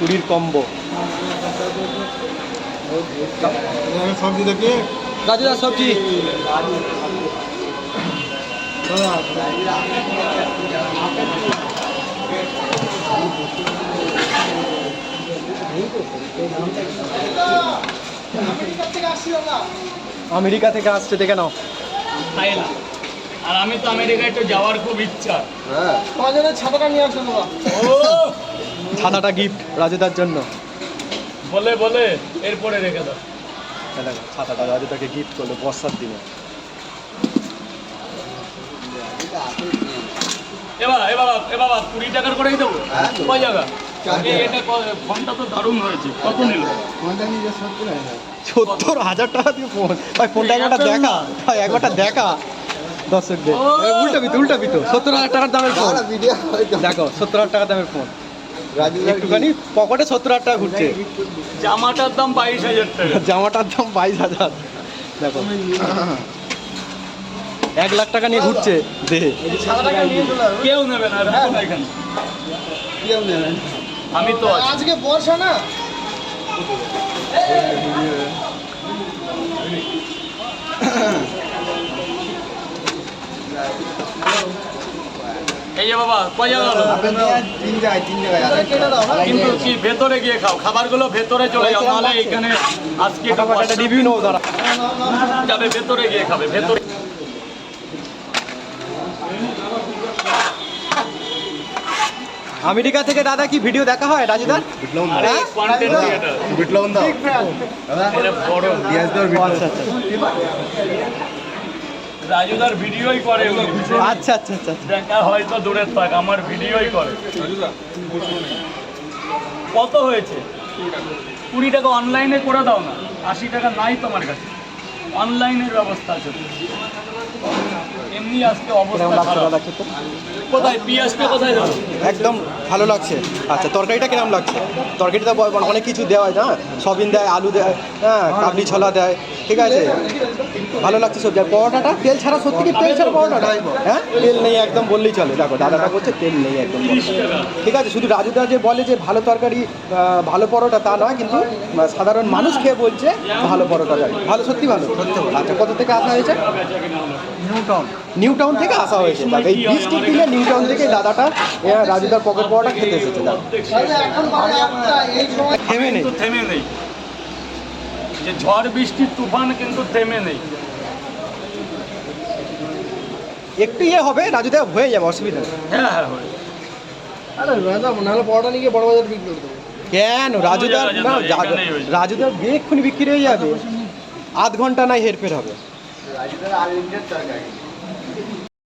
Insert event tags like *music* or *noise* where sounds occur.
পুরীর কম্বো। সবজি দেখি সবজি আমেরিকা থেকে আসছে দেখে নাও। তাই না? আর আমি তো আমেরিকায় একটু যাওয়ার খুব ইচ্ছা। হ্যাঁ। ছাতাটা নিয়ে আসুন বাবা ও! ছাতাটা গিফট রাজুদার জন্য। বলে বলে এরপরে রেখে দাও। ছাতাটা রাজুদাকে গিফট করল বর্ষার দিনে। এ বাবা এ বাবা এ বাবা কুড়ি টাকার করেই দেবো। কয় জায়গা? ফোনটা তো দারুণ হয়েছে। কত নিল? সত্তর হাজার। টাকা দিয়ে ফোন ভাই ফোনটা দেখা। ভাই একবারটা দেখা। দর্শকদের। উল্টাবি সত্তর হাজার টাকার দামের ফোন দেখো সত্তর হাজার টাকা দামের ফোন একটুখানি পকেটে সত্তর হাজার টাকা ঘুরছে। জামাটার দাম বাইশ হাজার টাকা। *laughs* জামাটার দাম বাইশ হাজার। দেখো। এক লাখ টাকা নিয়ে ঘুরছে। দেহে কেউ নেবে না রাখো না এখানে? আমি তো আজকে বর্ষা না? এই যে বাবা কয় জায়গা হলো তিন জায়গায় তিন জায়গায় কেটে দাও হ্যাঁ? কিন্তু কি ভেতরে গিয়ে খাও। খাবারগুলো ভেতরে চলে যাও নাহলে এখানে আজকে একটু একটা রিভিউ নেব দাঁড়া। যাবে ভেতরে গিয়ে খাবে ভেতরে। আমেরিকা থেকে দাদা কি ভিডিও দেখা হয় রাজুদার বিপ্লবন বড়। আচ্ছা। রাজুদার ভিডিওই করে উনি। আচ্ছা আচ্ছা আচ্ছা। দেখা হয়তো দূরের থাক আমার ভিডিওই করে। কত হয়েছে? কুড়ি টাকা অনলাইনে করে দাও না আশি টাকা নাই তোমার কাছে। অনলাইনের ব্যবস্থা আছে। এমনি আজকে অবস্থা। কোথায়? পিঁয়াজটা কোথায় একদম ভালো লাগছে। আচ্ছা তরকারিটা কিরম লাগছে? তরকারিটা অনেক কিছু দেওয়া হয় না সবিন দেয় আলু দেয় হ্যাঁ? কাবলি ছোলা দেয় ঠিক আছে। ভালো লাগছে সবজি। আর পরোটাটা? তেল ছাড়া সত্যি কি তেল ছাড়া পরোটাটা? হ্যাঁ? তেল নেই একদম বললেই চলে। দেখো দাদাটা বলছে তেল নেই একদম ঠিক আছে শুধু রাজুদা যে বলে যে ভালো তরকারি ভালো পরোটা তা নয় কিন্তু সাধারণ মানুষ খেয়ে বলছে ভালো পরোটা দেয় ভালো সত্যি ভালো? আচ্ছা কত থেকে আসা হয়েছে? নিউ টাউন নিউ টাউন থেকে আসা হয়েছে। দেখো এই বৃষ্টির দিনে নিউ টাউন থেকে দাদাটা রাজুদার পকেট পরোটা খেতে এসেছে দাদা এখন বাজে একটা এই সময় থেমে নেই। থেমে নেই। যে ঝড় বৃষ্টি তুফান কিন্তু থেমে নেই। একটু ইয়ে হবে রাজুদা হয়ে যাবে অসুবিধা নেই। হ্যাঁ হ্যাঁ হয়। আরে দাদা নাহলে পরোটা নিয়ে গিয়ে বড় বাজার বিক্রি করে দেবো। কেন? রাজুদার রাজুদা, না এখানেই হয়ে যাবে। রাজুদার এক্ষুনি বিক্রি হয়ে যাবে। আধ ঘণ্টা নাই হেরফের হবে। রাজুদার আনলিমিটেড তরকারি